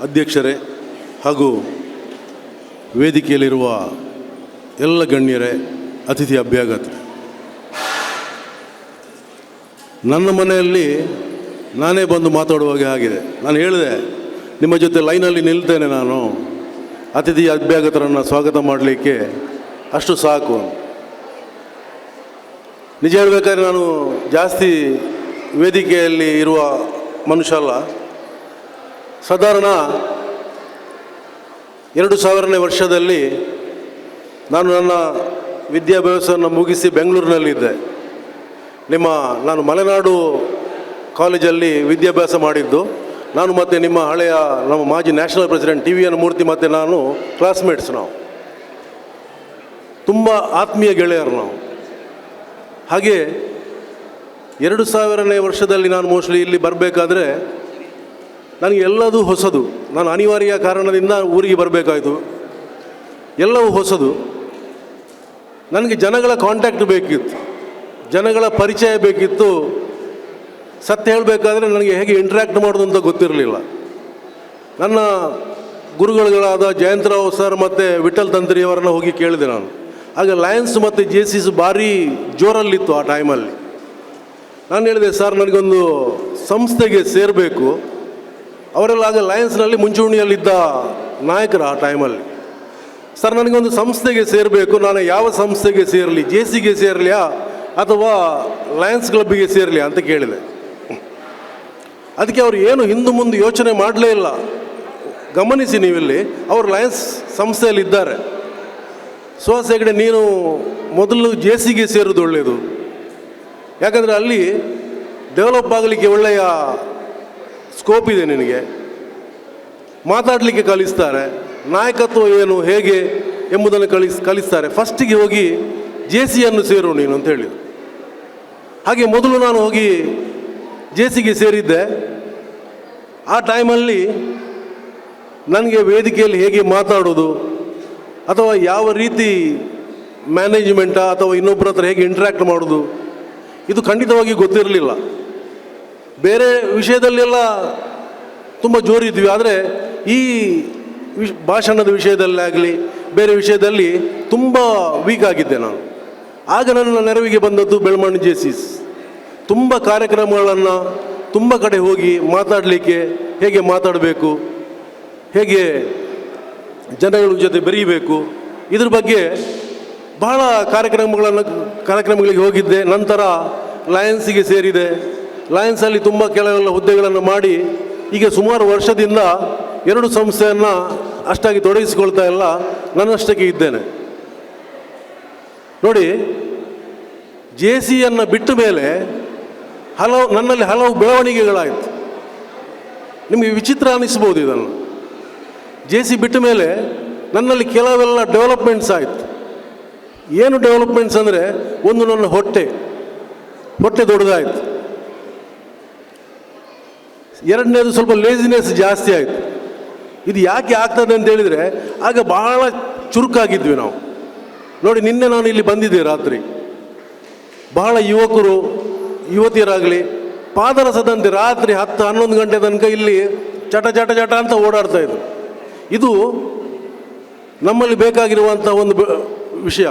ಅಧ್ಯಕ್ಷರೇ ಹಾಗೂ ವೇದಿಕೆಯಲ್ಲಿರುವ ಎಲ್ಲ ಗಣ್ಯರೇ, ಅತಿಥಿ ಅಭ್ಯಾಗತ ನನ್ನ ಮನೆಯಲ್ಲಿ ನಾನೇ ಬಂದು ಮಾತಾಡುವಾಗ ಆಗಿದೆ. ನಾನು ಹೇಳಿದೆ, ನಿಮ್ಮ ಜೊತೆ ಲೈನಲ್ಲಿ ನಿಲ್ತೇನೆ ನಾನು. ಅತಿಥಿ ಅಭ್ಯಾಗತರನ್ನು ಸ್ವಾಗತ ಮಾಡಲಿಕ್ಕೆ ಅಷ್ಟು ಸಾಕು ನಿಜ ಹೇಳಬೇಕಾದ್ರೆ ನಾನು ಜಾಸ್ತಿ ವೇದಿಕೆಯಲ್ಲಿ ಇರುವ ಮನುಷ್ಯ ಅಲ್ಲ. ಸಾಧಾರಣ ಎರಡು ಸಾವಿರನೇ ವರ್ಷದಲ್ಲಿ ನಾನು ನನ್ನ ವಿದ್ಯಾಭ್ಯಾಸವನ್ನು ಮುಗಿಸಿ ಬೆಂಗಳೂರಿನಲ್ಲಿದ್ದೆ. ನಿಮ್ಮ ನಾನು ಮಲೆನಾಡು ಕಾಲೇಜಲ್ಲಿ ವಿದ್ಯಾಭ್ಯಾಸ ಮಾಡಿದ್ದು. ನಾನು ಮತ್ತು ನಿಮ್ಮ ಹಳೆಯ ನಮ್ಮ ಮಾಜಿ national president T V N Murthy ಮತ್ತು ನಾನು ಕ್ಲಾಸ್ಮೇಟ್ಸ್ ನಾವು. ತುಂಬ ಆತ್ಮೀಯ ಗೆಳೆಯರು ನಾವು. ಹಾಗೆ ಎರಡು ಸಾವಿರನೇ ವರ್ಷದಲ್ಲಿ ನಾನು ಮೋಸ್ಟ್ಲಿ ಇಲ್ಲಿ ಬರಬೇಕಾದ್ರೆ ನನಗೆ ಎಲ್ಲದೂ ಹೊಸದು. ನಾನು ಅನಿವಾರ್ಯ ಕಾರಣದಿಂದ ಊರಿಗೆ ಬರಬೇಕಾಯಿತು. ಎಲ್ಲವೂ ಹೊಸದು. ನನಗೆ ಜನಗಳ ಕಾಂಟ್ಯಾಕ್ಟ್ ಬೇಕಿತ್ತು. ಜನಗಳ ಪರಿಚಯ ಬೇಕಿತ್ತು. ಸತ್ಯ ಹೇಳಬೇಕಾದ್ರೆ ನನಗೆ ಹೇಗೆ ಇಂಟ್ರ್ಯಾಕ್ಟ್ ಮಾಡೋದು ಅಂತ ಗೊತ್ತಿರಲಿಲ್ಲ. ನನ್ನ ಗುರುಗಳಾದ ಜಯಂತರಾವ್ ಸರ್ ಮತ್ತು ವಿಠಲ್ ತಂತ್ರಿಯವರನ್ನ ಹೋಗಿ ಕೇಳಿದೆ ನಾನು. ಆಗ ಲಯನ್ಸ್ ಮತ್ತು ಜೆ ಸಿಸ್ ಭಾರಿ ಜೋರಲ್ಲಿತ್ತು ಆ ಟೈಮಲ್ಲಿ ನಾನು ಹೇಳಿದೆ ಸರ್ ನನಗೊಂದು ಸಂಸ್ಥೆಗೆ ಸೇರಬೇಕು. ಅವರೆಲ್ಲ ಆಗ ಲಯನ್ಸ್ನಲ್ಲಿ ಮುಂಚೂಣಿಯಲ್ಲಿದ್ದ ನಾಯಕರು ಆ ಟೈಮಲ್ಲಿ ಸರ್ ನನಗೊಂದು ಸಂಸ್ಥೆಗೆ ಸೇರಬೇಕು. ನಾನು ಯಾವ ಸಂಸ್ಥೆಗೆ ಸೇರಲಿ? ಜೆ ಸಿಗೆ ಸೇರಲಿಯಾ? ಅಥವಾ ಲಯನ್ಸ್ ಕ್ಲಬ್ಬಿಗೆ ಸೇರಲಿ ಅಂತ ಕೇಳಿದೆ. ಅದಕ್ಕೆ ಅವರು ಏನು ಹಿಂದೆ ಮುಂದೆ ಯೋಚನೆ ಮಾಡಲೇ ಇಲ್ಲ. ಗಮನಿಸಿ ನೀವಿಲ್ಲಿ. ಅವರು ಲಯನ್ಸ್ ಸಂಸ್ಥೆಯಲ್ಲಿ ಇದ್ದಾರೆ ಸುಹಾಸ್ ಹೆಗಡೆ ನೀನು ಮೊದಲು ಜೆ ಸಿಗೆ ಸೇರೋದು ಒಳ್ಳೆಯದು ಯಾಕಂದರೆ ಅಲ್ಲಿ ಡೆವಲಪ್ ಆಗಲಿಕ್ಕೆ ಒಳ್ಳೆಯ ಸ್ಕೋಪ್ ಇದೆ ನಿನಗೆ. ಮಾತಾಡಲಿಕ್ಕೆ ಕಲಿಸ್ತಾರೆ. ನಾಯಕತ್ವ ಏನು, ಹೇಗೆ ಎಂಬುದನ್ನು ಕಲಿಸ್, ಕಲಿಸ್ತಾರೆ. ಫಸ್ಟಿಗೆ ಹೋಗಿ ಜೆ ಸಿಯನ್ನು ಸೇರು ನೀನು ಅಂತ ಹೇಳಿದರು. ಹಾಗೆ ಮೊದಲು ನಾನು ಹೋಗಿ ಜೆ ಸಿಗೆ ಸೇರಿದ್ದೆ. ಆ ಟೈಮಲ್ಲಿ ನನಗೆ ವೇದಿಕೆಯಲ್ಲಿ ಹೇಗೆ ಮಾತಾಡೋದು, ಅಥವಾ ಯಾವ ರೀತಿ ಮ್ಯಾನೇಜ್ಮೆಂಟ ಅಥವಾ ಇನ್ನೊಬ್ಬರ ಹತ್ರ ಹೇಗೆ ಇಂಟ್ರ್ಯಾಕ್ಟ್ ಮಾಡೋದು, ಇದು ಖಂಡಿತವಾಗಿ ಗೊತ್ತಿರಲಿಲ್ಲ. ಬೇರೆ ವಿಷಯದಲ್ಲೆಲ್ಲ ತುಂಬ ಜೋರಿದ್ವಿ. ಆದರೆ ಈ ವಿಶ್ ಭಾಷಣದ ವಿಷಯದಲ್ಲಾಗಲಿ ಬೇರೆ ವಿಷಯದಲ್ಲಿ ತುಂಬ ವೀಕ್ ಆಗಿದ್ದೆ ನಾನು. ಆಗ ನನ್ನ ನೆರವಿಗೆ ಬಂದದ್ದು ಬೆಳಮಣ್ಣು ಜೇಸಿಸ್. ತುಂಬ ಕಾರ್ಯಕ್ರಮಗಳನ್ನು ತುಂಬ ಕಡೆ ಹೋಗಿ ಮಾತಾಡಲಿಕ್ಕೆ ಹೇಗೆ ಮಾತಾಡಬೇಕು, ಹೇಗೆ ಜನಗಳ ಜೊತೆ ಬೆರೀಬೇಕು, ಇದ್ರ ಬಗ್ಗೆ ಬಹಳ ಕಾರ್ಯಕ್ರಮಗಳನ್ನು, ಕಾರ್ಯಕ್ರಮಗಳಿಗೆ ಹೋಗಿದ್ದೆ. ನಂತರ ಲಯನ್ಸಿಗೆ ಸೇರಿದೆ. ಲಯನ್ಸಲ್ಲಿ ತುಂಬ ಕೆಲವೆಲ್ಲ ಹುದ್ದೆಗಳನ್ನು ಮಾಡಿ ಈಗ ಸುಮಾರು ವರ್ಷದಿಂದ ಎರಡು ಸಂಸ್ಥೆಯನ್ನು ಅಷ್ಟಾಗಿ ತೊಡಗಿಸಿಕೊಳ್ತಾ ಇಲ್ಲ, ನನ್ನಷ್ಟಕ್ಕೆ ಇದ್ದೇನೆ. ನೋಡಿ, ಜೆ ಸಿಯನ್ನು ಬಿಟ್ಟ ಮೇಲೆ ಹಲವು, ನನ್ನಲ್ಲಿ ಹಲವು ಬೆಳವಣಿಗೆಗಳಾಯಿತು. ನಿಮಗೆ ವಿಚಿತ್ರ ಅನಿಸ್ಬೋದು ಇದನ್ನು. ಜೆ ಸಿ ಬಿಟ್ಟ ಮೇಲೆ ನನ್ನಲ್ಲಿ ಕೆಲವೆಲ್ಲ ಡೆವಲಪ್ಮೆಂಟ್ಸ್ ಆಯಿತು. ಏನು ಡೆವಲಪ್ಮೆಂಟ್ಸ್ ಅಂದರೆ, ಒಂದು ನನ್ನ ಹೊಟ್ಟೆ ಹೊಟ್ಟೆ ದೊಡ್ಡದಾಯಿತು. ಎರಡನೇದು ಸ್ವಲ್ಪ ಲೇಸಿನೆಸ್ ಜಾಸ್ತಿ ಆಯಿತು. ಇದು ಯಾಕೆ ಆಗ್ತದೆ ಅಂತ ಹೇಳಿದರೆ, ಆಗ ಭಾಳ ಚುರುಕಾಗಿದ್ವಿ ನಾವು. ನೋಡಿ, ನಿನ್ನೆ ನಾನು ಇಲ್ಲಿ ಬಂದಿದ್ದೆ ರಾತ್ರಿ. ಬಹಳ ಯುವಕರು, ಯುವತಿಯರಾಗಲಿ ಪಾದರಸದಂತೆ ರಾತ್ರಿ ಹತ್ತು ಹನ್ನೊಂದು ಗಂಟೆ ತನಕ ಇಲ್ಲಿ ಚಟ ಚಟ ಚಟ ಅಂತ ಓಡಾಡ್ತಾ ಇದ್ರು. ಇದು ನಮ್ಮಲ್ಲಿ ಬೇಕಾಗಿರುವಂಥ ಒಂದು ವಿಷಯ.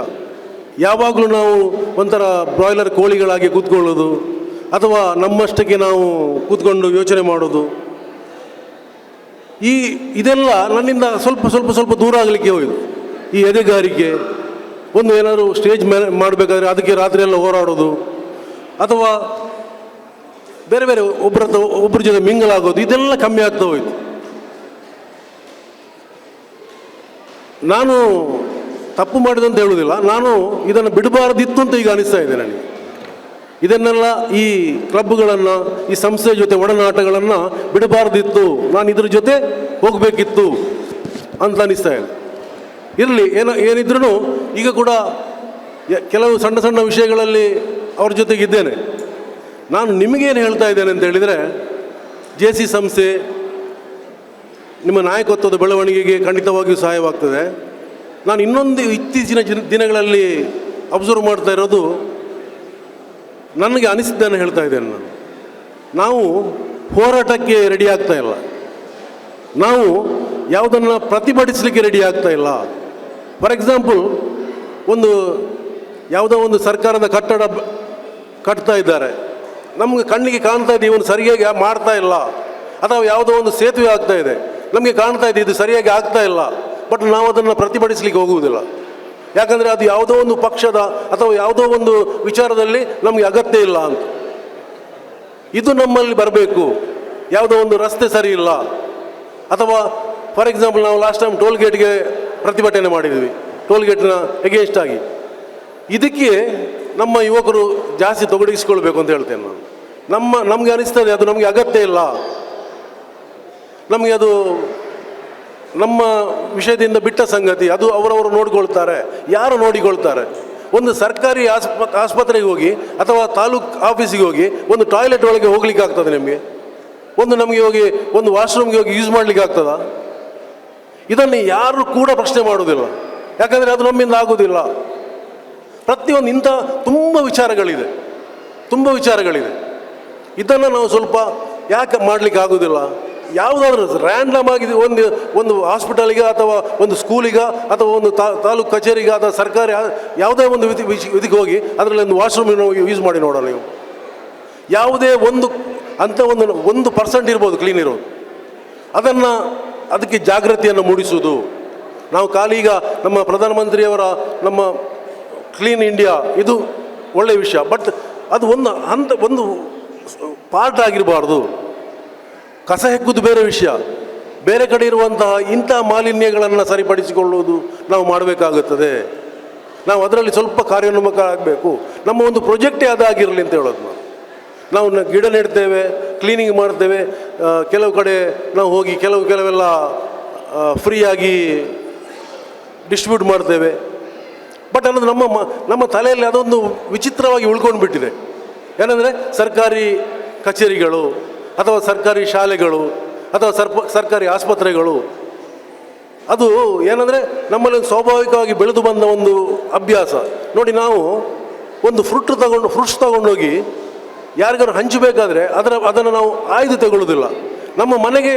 ಯಾವಾಗಲೂ ನಾವು ಒಂಥರ ಬ್ರಾಯ್ಲರ್ ಕೋಳಿಗಳಾಗಿ ಕೂತ್ಕೊಳ್ಳೋದು ಅಥವಾ ನಮ್ಮಷ್ಟಕ್ಕೆ ನಾವು ಕೂತ್ಕೊಂಡು ಯೋಚನೆ ಮಾಡೋದು ಈ ಇದೆಲ್ಲ ನನ್ನಿಂದ ಸ್ವಲ್ಪ ಸ್ವಲ್ಪ ಸ್ವಲ್ಪ ದೂರ ಆಗಲಿಕ್ಕೆ ಹೋಯಿತು ಈ ಎದೆಗಾರಿಕೆ, ಒಂದು ಏನಾದರೂ ಸ್ಟೇಜ್ ಮೇಲೆ ಮಾಡಬೇಕಾದ್ರೆ ಅದಕ್ಕೆ ರಾತ್ರಿ ಎಲ್ಲ ಹೋರಾಡೋದು, ಅಥವಾ ಬೇರೆ ಬೇರೆ ಒಬ್ಬರ ಒಬ್ಬರ ಜೊತೆ ಮಿಂಗಲ್ ಆಗೋದು, ಇದೆಲ್ಲ ಕಮ್ಮಿ ಆಗ್ತಾ ಹೋಯಿತು. ನಾನು ತಪ್ಪು ಮಾಡಿದಂತ ಹೇಳುವುದಿಲ್ಲ. ನಾನು ಇದನ್ನು ಬಿಡಬಾರ್ದಿತ್ತು ಅಂತ ಈಗ ಅನಿಸ್ತಾ ಇದೆ ನನಗೆ. ಇದನ್ನೆಲ್ಲ ಈ ಕ್ಲಬ್ಗಳನ್ನು, ಈ ಸಂಸ್ಥೆಯ ಜೊತೆ ಒಡನಾಟಗಳನ್ನು ಬಿಡಬಾರ್ದಿತ್ತು. ನಾನು ಇದ್ರ ಜೊತೆ ಹೋಗಬೇಕಿತ್ತು ಅಂತ ಅನಿಸ್ತಾ ಇದೆ. ಇರಲಿ, ಏನೋ ಏನಿದ್ರೂ ಈಗ ಕೂಡ ಕೆಲವು ಸಣ್ಣ ಸಣ್ಣ ವಿಷಯಗಳಲ್ಲಿ ಅವ್ರ ಜೊತೆಗಿದ್ದೇನೆ ನಾನು ನಿಮಗೇನು ಹೇಳ್ತಾ ಇದ್ದೇನೆ ಅಂತ ಹೇಳಿದರೆ, ಜೆ ಸಿ ಸಂಸ್ಥೆ ನಿಮ್ಮ ನಾಯಕತ್ವದ ಬೆಳವಣಿಗೆಗೆ ಖಂಡಿತವಾಗಿಯೂ ಸಹಾಯವಾಗ್ತದೆ. ನಾನು ಇನ್ನೊಂದು ಇತ್ತೀಚಿನ ದಿನಗಳಲ್ಲಿ ಅಬ್ಸರ್ವ್ ಮಾಡ್ತಾ ಇರೋದು ನನಗೆ ಅನಿಸಿದ್ದನ್ನು ಹೇಳ್ತಾ ಇದ್ದೇನೆ ನಾನು. ನಾವು ಹೋರಾಟಕ್ಕೆ ರೆಡಿ ಆಗ್ತಾ ಇಲ್ಲ. ನಾವು ಯಾವುದನ್ನು ಪ್ರತಿಭಟಿಸಲಿಕ್ಕೆ ರೆಡಿ ಆಗ್ತಾ ಇಲ್ಲ. ಫಾರ್ ಎಕ್ಸಾಂಪಲ್ ಒಂದು ಯಾವುದೋ ಒಂದು ಸರ್ಕಾರದ ಕಟ್ಟಡ ಕಟ್ತಾ ಇದ್ದಾರೆ. ನಮಗೆ ಕಣ್ಣಿಗೆ ಕಾಣ್ತಾ ಇದೆ, ಇವನು ಸರಿಯಾಗಿ ಮಾಡ್ತಾ ಇಲ್ಲ. ಅಥವಾ ಯಾವುದೋ ಒಂದು ಸೇತುವೆ ಆಗ್ತಾ ಇದೆ. ನಮಗೆ ಕಾಣ್ತಾ ಇದೆ, ಇದು ಸರಿಯಾಗಿ ಆಗ್ತಾ ಇಲ್ಲ. ಬಟ್ ನಾವು ಅದನ್ನು ಪ್ರತಿಭಟಿಸಲಿಕ್ಕೆ ಹೋಗುವುದಿಲ್ಲ. ಯಾಕಂದರೆ ಅದು ಯಾವುದೋ ಒಂದು ಪಕ್ಷದ ಅಥವಾ ಯಾವುದೋ ಒಂದು ವಿಚಾರದಲ್ಲಿ ನಮಗೆ ಅಗತ್ಯ ಇಲ್ಲ ಅಂತ. ಇದು ನಮ್ಮಲ್ಲಿ ಬರಬೇಕು. ಯಾವುದೋ ಒಂದು ರಸ್ತೆ ಸರಿ ಇಲ್ಲ. ಅಥವಾ ಫಾರ್ ಎಕ್ಸಾಂಪಲ್ ನಾವು ಲಾಸ್ಟ್ ಟೈಮ್ ಟೋಲ್ ಗೇಟ್ಗೆ ಪ್ರತಿಭಟನೆ ಮಾಡಿದ್ವಿ. ಟೋಲ್ ಗೇಟ್ನ ಎಗೇನ್ಸ್ಟ್ ಆಗಿ. ಇದಕ್ಕೆ ನಮ್ಮ ಯುವಕರು ಜಾಸ್ತಿ ತೊಡಗಿಸ್ಕೊಳ್ಬೇಕು ಅಂತ ಹೇಳ್ತೇನೆ ನಾನು. ನಮ್ಮ, ನಮಗೆ ಅನಿಸ್ತದೆ ಅದು ನಮಗೆ ಅಗತ್ಯ ಇಲ್ಲ. ನಮಗೆ ಅದು ನಮ್ಮ ವಿಷಯದಿಂದ ಬಿಟ್ಟ ಸಂಗತಿ, ಅದು ಅವರವರು ನೋಡಿಕೊಳ್ತಾರೆ. ಯಾರು ನೋಡಿಕೊಳ್ತಾರೆ? ಒಂದು ಸರ್ಕಾರಿ ಆಸ್ಪ, ಆಸ್ಪತ್ರೆಗೆ ಹೋಗಿ ಅಥವಾ ತಾಲೂಕ್ ಆಫೀಸಿಗೆ ಹೋಗಿ ಒಂದು ಟಾಯ್ಲೆಟ್ ಒಳಗೆ ಹೋಗ್ಲಿಕ್ಕೆ ಆಗ್ತದೆ ನಿಮಗೆ? ಒಂದು ನಮಗೆ ಹೋಗಿ ಒಂದು ವಾಶ್ರೂಮ್ಗೆ ಹೋಗಿ ಯೂಸ್ ಮಾಡಲಿಕ್ಕೆ ಆಗ್ತದ? ಇದನ್ನು ಯಾರು ಕೂಡ ಪ್ರಶ್ನೆ ಮಾಡೋದಿಲ್ಲ ಯಾಕಂದರೆ ಅದು ನಮ್ಮಿಂದ ಆಗೋದಿಲ್ಲ ಪ್ರತಿಯೊಂದು ಇಂಥ ತುಂಬ ವಿಚಾರಗಳಿದೆ. ತುಂಬ ವಿಚಾರಗಳಿದೆ. ಇದನ್ನು ನಾವು ಸ್ವಲ್ಪ ಯಾಕೆ ಮಾಡಲಿಕ್ಕೆ ಆಗೋದಿಲ್ಲ ಯಾವುದಾದ್ರೂ ರ್ಯಾಂಡಮ್ ಆಗಿ ಒಂದು ಒಂದು ಹಾಸ್ಪಿಟಲಿಗೆ ಅಥವಾ ಒಂದು ಸ್ಕೂಲಿಗೆ ಅಥವಾ ಒಂದು ತಾಲೂಕು ಕಚೇರಿಗೆ ಅಥವಾ ಸರ್ಕಾರಿ ಯಾವುದೇ ಒಂದು ಇದಕ್ಕೆ ಹೋಗಿ ಅದರಲ್ಲಿ ಒಂದು ವಾಶ್ರೂಮ್ ಯೂಸ್ ಮಾಡಿ ನೋಡೋಣ ನೀವು. ಯಾವುದೇ ಒಂದು ಅಂಥ ಒಂದು ಒಂದು ಪರ್ಸೆಂಟ್ ಇರ್ಬೋದು ಕ್ಲೀನ್ ಇರೋದು. ಅದನ್ನು, ಅದಕ್ಕೆ ಜಾಗೃತಿಯನ್ನು ಮೂಡಿಸುವುದು. ನಾವು ಖಾಲಿ ಈಗ ನಮ್ಮ ಪ್ರಧಾನಮಂತ್ರಿಯವರ ನಮ್ಮ ಕ್ಲೀನ್ ಇಂಡಿಯಾ ಇದು ಒಳ್ಳೆಯ ವಿಷಯ. ಬಟ್ ಅದು ಒಂದು ಹಂತ, ಒಂದು ಪಾರ್ಟ್ ಆಗಿರಬಾರ್ದು. ಕಸ ಹೆಕ್ಕುವುದು ಬೇರೆ ವಿಷಯ. ಬೇರೆ ಕಡೆ ಇರುವಂತಹ ಇಂಥ ಮಾಲಿನ್ಯಗಳನ್ನು ಸರಿಪಡಿಸಿಕೊಳ್ಳುವುದು ನಾವು ಮಾಡಬೇಕಾಗುತ್ತದೆ. ನಾವು ಅದರಲ್ಲಿ ಸ್ವಲ್ಪ ಕಾರ್ಯೋನ್ಮುಖ ಆಗಬೇಕು. ನಮ್ಮ ಒಂದು ಪ್ರೊಜೆಕ್ಟೇ ಅದಾಗಿರಲಿ ಅಂತ ಹೇಳೋದು ನಾವು ನಾವು ಗಿಡ ನೆಡ್ತೇವೆ, ಕ್ಲೀನಿಂಗ್ ಮಾಡ್ತೇವೆ ಕೆಲವು ಕಡೆ ನಾವು ಹೋಗಿ ಕೆಲವು ಕೆಲವೆಲ್ಲ ಫ್ರೀಯಾಗಿ ಡಿಸ್ಟ್ರಿಬ್ಯೂಟ್ ಮಾಡ್ತೇವೆ. ಬಟ್ ಅನ್ನೋದು ನಮ್ಮ ನಮ್ಮ ತಲೆಯಲ್ಲಿ ಅದೊಂದು ವಿಚಿತ್ರವಾಗಿ ಉಳ್ಕೊಂಡು ಬಿಟ್ಟಿದೆ ಏನಂದರೆ ಸರ್ಕಾರಿ ಕಚೇರಿಗಳು ಅಥವಾ ಸರ್ಕಾರಿ ಶಾಲೆಗಳು, ಅಥವಾ ಸರ್ಪ, ಸರ್ಕಾರಿ ಆಸ್ಪತ್ರೆಗಳು. ಅದು ಏನಂದರೆ ನಮ್ಮಲ್ಲಿ ಸ್ವಾಭಾವಿಕವಾಗಿ ಬೆಳೆದು ಬಂದ ಒಂದು ಅಭ್ಯಾಸ. ನೋಡಿ ನಾವು ಒಂದು ಫ್ರೂಟ್ ತಗೊಂಡು ಫ್ರೂಟ್ಸ್ ತಗೊಂಡೋಗಿ ಯಾರಿಗಾರು ಹಂಚಬೇಕಾದ್ರೆ ಅದರ, ಅದನ್ನು ನಾವು ಆಯ್ದು ತಗೊಳ್ಳೋದಿಲ್ಲ ನಮ್ಮ ಮನೆಗೆ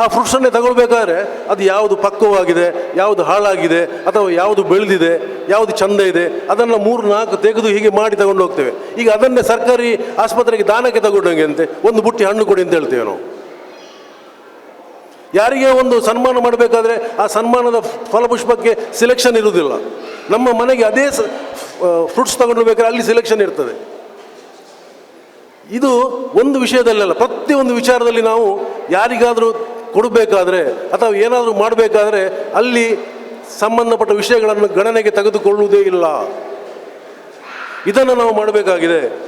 ಆ ಫ್ರೂಟ್ಸನ್ನೇ ತಗೊಳ್ಬೇಕಾದ್ರೆ ಅದು ಯಾವುದು ಪಕ್ವವಾಗಿದೆ, ಯಾವುದು ಹಾಳಾಗಿದೆ, ಅಥವಾ ಯಾವುದು ಬೆಳೆದಿದೆ, ಯಾವುದು ಚಂದ ಇದೆ ಅದನ್ನು ಮೂರು ನಾಲ್ಕು ತೆಗೆದು ಹೀಗೆ ಮಾಡಿ ತಗೊಂಡು ಹೋಗ್ತೇವೆ. ಈಗ ಅದನ್ನೇ ಸರ್ಕಾರಿ ಆಸ್ಪತ್ರೆಗೆ ದಾನಕ್ಕೆ ತಗೊಂಡಂಗೆ ಅಂತೆ, ಒಂದು ಬುಟ್ಟಿ ಹಣ್ಣು ಕೊಡಿ ಅಂತ ಹೇಳ್ತೇವೆ ನಾವು. ಯಾರಿಗೆ ಒಂದು ಸನ್ಮಾನ ಮಾಡಬೇಕಾದ್ರೆ ಆ ಸನ್ಮಾನದ ಫಲಪುಷ್ಪಕ್ಕೆ ಸಿಲೆಕ್ಷನ್ ಇರುವುದಿಲ್ಲ. ನಮ್ಮ ಮನೆಗೆ ಅದೇ ಫ್ರೂಟ್ಸ್ ತಗೊಂಡು ಬೇಕಾದ್ರೆ ಅಲ್ಲಿ ಸಿಲೆಕ್ಷನ್ ಇರ್ತದೆ. ಇದು ಒಂದು ವಿಷಯದಲ್ಲಲ್ಲ, ಪ್ರತಿಯೊಂದು ವಿಚಾರದಲ್ಲಿ ನಾವು ಯಾರಿಗಾದರೂ ಕೊಡಬೇಕಾದ್ರೆ ಅಥವಾ ಏನಾದರೂ ಮಾಡಬೇಕಾದ್ರೆ ಅಲ್ಲಿ ಸಂಬಂಧಪಟ್ಟ ವಿಷಯಗಳನ್ನು ಗಣನೆಗೆ ತೆಗೆದುಕೊಳ್ಳುವುದೇ ಇಲ್ಲ. ಇದನ್ನು ನಾವು ಮಾಡಬೇಕಾಗಿದೆ.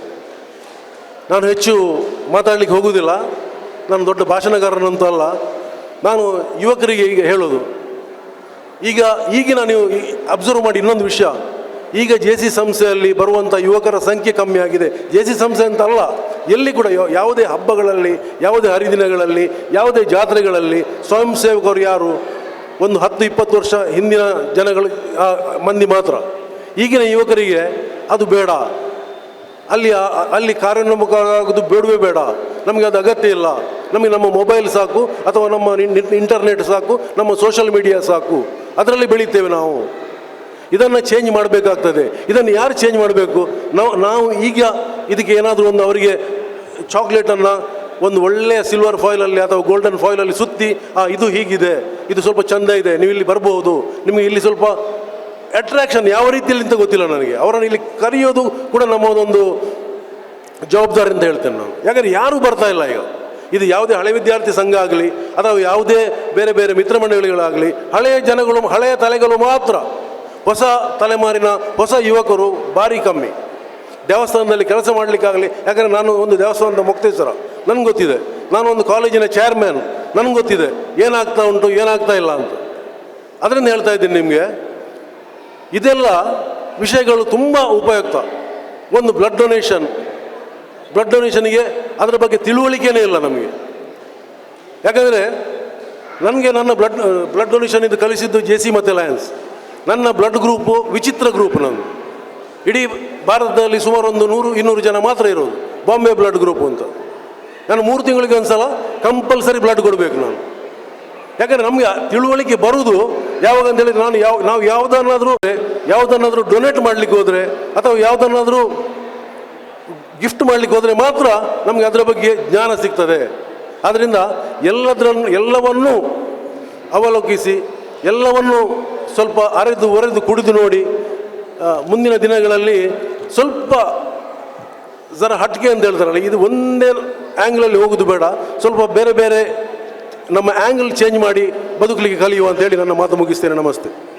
ನಾನು ಹೆಚ್ಚು ಮಾತಾಡಲಿಕ್ಕೆ ಹೋಗುವುದಿಲ್ಲ. ನಾನು ದೊಡ್ಡ ಭಾಷಣಕಾರನಂತೂ ಅಲ್ಲ. ನಾನು ಯುವಕರಿಗೆ ಈಗ ಹೇಳೋದು. ಈಗ ಈಗಿನ ನೀವು ಅಬ್ಸರ್ವ್ ಮಾಡಿ ಇನ್ನೊಂದು ವಿಷಯ. ಈಗ ಜೆ ಸಿ ಸಂಸ್ಥೆಯಲ್ಲಿ ಬರುವಂಥ ಯುವಕರ ಸಂಖ್ಯೆ ಕಮ್ಮಿ ಆಗಿದೆ. ಜೆ ಸಿ ಸಂಸ್ಥೆ ಅಂತ ಅಲ್ಲ. ಎಲ್ಲಿ ಕೂಡ ಯಾವುದೇ ಹಬ್ಬಗಳಲ್ಲಿ, ಯಾವುದೇ ಹರಿದಿನಗಳಲ್ಲಿ, ಯಾವುದೇ ಜಾತ್ರೆಗಳಲ್ಲಿ ಸ್ವಯಂ ಸೇವಕರು ಯಾರು? ಒಂದು ಹತ್ತು, ಇಪ್ಪತ್ತು ವರ್ಷ ಹಿಂದಿನ ಜನಗಳು ಮಂದಿ ಮಾತ್ರ. ಈಗಿನ ಯುವಕರಿಗೆ ಅದು ಬೇಡ. ಅಲ್ಲಿ ಅಲ್ಲಿ ಕಾರ್ಯೋನ್ಮುಖವಾಗೋದು ಬೇಡವೇ ಬೇಡ. ನಮಗೆ ಅದು ಅಗತ್ಯ ಇಲ್ಲ. ನಮಗೆ ನಮ್ಮ ಮೊಬೈಲ್ ಸಾಕು, ಅಥವಾ ನಮ್ಮ ಇಂಟರ್ನೆಟ್ ಸಾಕು, ನಮ್ಮ ಸೋಷಲ್ ಮೀಡಿಯಾ ಸಾಕು. ಅದರಲ್ಲಿ ಬೆಳೀತೇವೆ ನಾವು. ಇದನ್ನು ಚೇಂಜ್ ಮಾಡಬೇಕಾಗ್ತದೆ. ಇದನ್ನು ಯಾರು ಚೇಂಜ್ ಮಾಡಬೇಕು? ನಾವು ನಾವು ಈಗ ಇದಕ್ಕೆ ಏನಾದರೂ ಒಂದು ಅವರಿಗೆ ಚಾಕ್ಲೇಟನ್ನು ಒಂದು ಒಳ್ಳೆಯ ಸಿಲ್ವರ್ ಫಾಯ್ಲಲ್ಲಿ ಅಥವಾ ಗೋಲ್ಡನ್ ಫಾಯ್ಲಲ್ಲಿ ಸುತ್ತಿ, ಆ, ಇದು ಹೀಗಿದೆ, ಇದು ಸ್ವಲ್ಪ ಚಂದ ಇದೆ, ನೀವು ಇಲ್ಲಿ ಬರ್ಬೋದು, ನಿಮಗೆ ಇಲ್ಲಿ ಸ್ವಲ್ಪ ಅಟ್ರಾಕ್ಷನ್ ಯಾವ ರೀತಿಯಲ್ಲಿ ಅಂತ ಗೊತ್ತಿಲ್ಲ ನನಗೆ. ಅವರನ್ನು ಇಲ್ಲಿ ಕರೆಯೋದು ಕೂಡ ನಮ್ಮದೊಂದು ಜವಾಬ್ದಾರಿ ಅಂತ ಹೇಳ್ತೇನೆ ನಾನು. ಯಾಕಂದರೆ ಯಾರೂ ಬರ್ತಾ ಇಲ್ಲ ಈಗ. ಇದು ಯಾವುದೇ ಹಳೆ ವಿದ್ಯಾರ್ಥಿ ಸಂಘ ಆಗಲಿ, ಅಥವಾ ಯಾವುದೇ ಬೇರೆ ಬೇರೆ ಮಿತ್ರ ಮಂಡಳಿಗಳಾಗಲಿ, ಹಳೆಯ ಜನಗಳು, ಹಳೆಯ ತಲೆಗಳು ಮಾತ್ರ ಹೊಸ ತಲೆಮಾರಿನ ಹೊಸ ಯುವಕರು ಭಾರಿ ಕಮ್ಮಿ. ದೇವಸ್ಥಾನದಲ್ಲಿ ಕೆಲಸ ಮಾಡಲಿಕ್ಕಾಗಲಿ, ಯಾಕಂದರೆ ನಾನು ಒಂದು ದೇವಸ್ಥಾನದ ಮುಕ್ತೇಶ್ವರ. ನನಗೆ ಗೊತ್ತಿದೆ. ನಾನು ಒಂದು ಕಾಲೇಜಿನ ಚೇರ್ಮನ್ ನನಗೆ ಗೊತ್ತಿದೆ. ಏನಾಗ್ತಾ ಉಂಟು, ಏನಾಗ್ತಾ ಇಲ್ಲ ಅಂತ. ಅದರಿಂದ ಹೇಳ್ತಾ ಇದ್ದೀನಿ ನಿಮಗೆ, ಇದೆಲ್ಲ ವಿಷಯಗಳು ತುಂಬ ಉಪಯುಕ್ತ. ಒಂದು ಬ್ಲಡ್ ಡೊನೇಷನ್ ಬ್ಲಡ್ ಡೊನೇಷನ್ಗೆ ಅದರ ಬಗ್ಗೆ ತಿಳುವಳಿಕೆನೇ ಇಲ್ಲ ನಮಗೆ. ಯಾಕಂದರೆ ನನಗೆ ನನ್ನ ಬ್ಲಡ್ ಬ್ಲಡ್ ಡೊನೇಷನ್ ಇದು ಕಲಿಸಿದ್ದು ಜೆ ಸಿ ಮತ್ತು ಲಯನ್ಸ್ ನನ್ನ ಬ್ಲಡ್ ಗ್ರೂಪು ವಿಚಿತ್ರ ಗ್ರೂಪ್ ನಂದು. ಇಡೀ ಭಾರತದಲ್ಲಿ ಸುಮಾರು ಒಂದು ನೂರು, ಇನ್ನೂರು ಜನ ಮಾತ್ರ ಇರೋದು. ಬಾಂಬೆ ಬ್ಲಡ್ ಗ್ರೂಪ್ ಅಂತ. ನಾನು ಮೂರು ತಿಂಗಳಿಗೆ ಒಂದು ಸಲ ಕಂಪಲ್ಸರಿ ಬ್ಲಡ್ ಕೊಡಬೇಕು ನಾನು. ಯಾಕಂದರೆ ನಮಗೆ ತಿಳುವಳಿಕೆ ಬರುವುದು ಯಾವಾಗ ಅಂತ ಹೇಳಿದ್ರೆ ನಾನು ಯಾವ, ನಾವು ಯಾವುದನ್ನಾದರೂ ಯಾವುದನ್ನಾದರೂ ಡೊನೇಟ್ ಮಾಡಲಿಕ್ಕೆ ಹೋದರೆ, ಅಥವಾ ಯಾವುದನ್ನಾದರೂ ಗಿಫ್ಟ್ ಮಾಡಲಿಕ್ಕೆ ಹೋದರೆ ಮಾತ್ರ ನಮಗೆ ಅದರ ಬಗ್ಗೆ ಜ್ಞಾನ ಸಿಗ್ತದೆ. ಆದ್ದರಿಂದ ಎಲ್ಲದರನ್ನು ಎಲ್ಲವನ್ನೂ ಅವಲೋಕಿಸಿ, ಎಲ್ಲವನ್ನು ಸ್ವಲ್ಪ ಅರೆದು, ಒರೆದು ಕುಡಿದು ನೋಡಿ ಮುಂದಿನ ದಿನಗಳಲ್ಲಿ ಸ್ವಲ್ಪ ಜರ ಹಟ್ಕೆ ಅಂತ ಹೇಳ್ತಾರಲ್ಲ, ಇದು ಒಂದೇ ಆ್ಯಂಗಲಲ್ಲಿ ಹೋಗೋದು ಬೇಡ. ಸ್ವಲ್ಪ ಬೇರೆ ಬೇರೆ ನಮ್ಮ ಆ್ಯಂಗಲ್ ಚೇಂಜ್ ಮಾಡಿ ಬದುಕಲಿಕ್ಕೆ ಕಲಿಯುವ ಅಂತೇಳಿ ನನ್ನ ಮಾತು ಮುಗಿಸ್ತೇನೆ. ನಮಸ್ತೆ.